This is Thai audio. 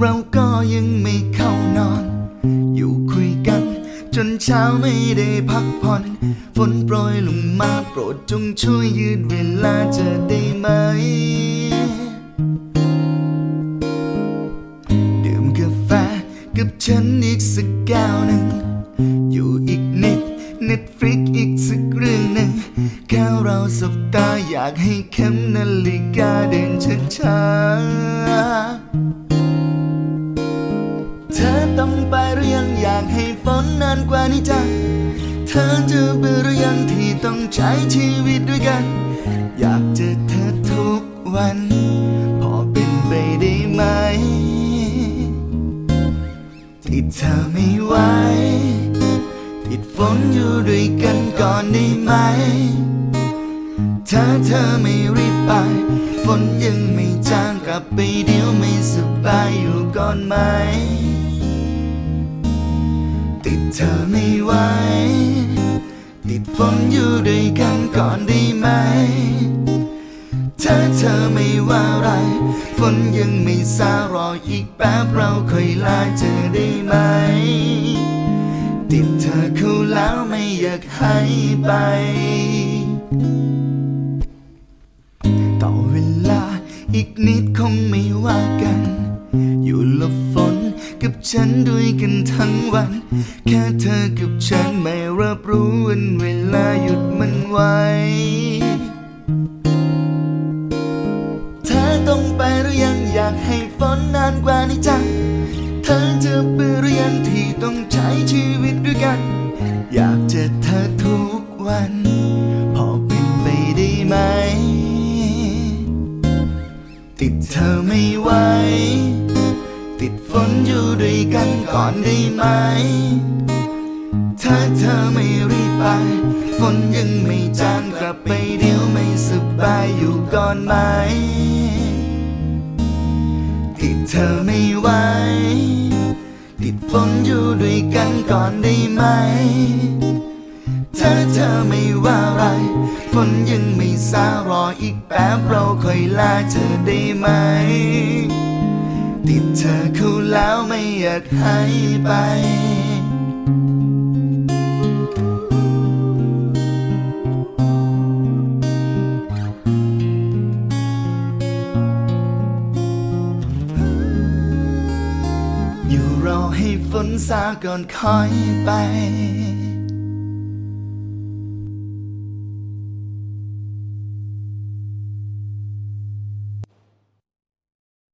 เราก็ยังไม่เข้านอน อยู่คุยกัน จนเช้าไม่ได้พักผ่อน ฝนโปรยลงมาโปรดจงช่วยยืดเวลาจะได้ไหม ดื่มกาแฟกับฉันอีกสักแก้วหนึ่ง อยู่อีกนิดเน็ตฟลิกอีกสักเรื่องหนึ่ง แค่เราสบตาอยากให้เข้มนาฬิกาเดินช้าๆ นานกว่านี้จังเธอจะเบื่อหรือยังที่ต้องใช้ชีวิตด้วยกัน อยากเจอเธอทุกวัน พอเป็นไปได้ไหม ที่เธอไม่ไหวติดฝนอยู่ด้วยกันก่อนได้ไหม ถ้าเธอไม่รีบไป ฝนยังไม่จางกลับไปเดี๋ยวไม่สบายอยู่ก่อนไหม เธอไม่ไหว ติดฝนอยู่ด้วยกันก่อนได้ไหม ถ้าเธอไม่ว่าไร ฝนยังไม่ซารออีกแป๊บเราค่อยลาเจอได้ไหม ติดเธอเข้าแล้วไม่อยากให้ไป ต่อเวลาอีกนิดคงไม่ว่ากัน อยู่ลบฝน กับฉันด้วยกันทั้งวัน แค่เธอกับฉันไม่รับรู้วันเวลาหยุดมันไว้เธอต้องไปหรือยังอยากให้ฝนนานกว่านี้จังเธอจะเบื่อหรือยังที่ต้องใช้ชีวิตด้วยกัน อยากเจอเธอทุกวัน พอเป็นไปได้ไหม ติดเธอไม่ไหว ติดฝนอยู่ด้วยกันก่อนได้ไหม ถ้าเธอไม่รีบไป ฝนยังไม่จางกลับไปเดี๋ยวไม่สบายอยู่ก่อนไหม ติดเธอไม่ไหว ติดฝนอยู่ด้วยกันก่อนได้ไหม ถ้าเธอไม่ว่าอะไร ฝนยังไม่ซารออีกแป๊บเราค่อยลาเธอได้ไหม เธอเข้าแล้วไม่อยากให้ไป อยู่รอให้ฝนซาก่อนค่อยไป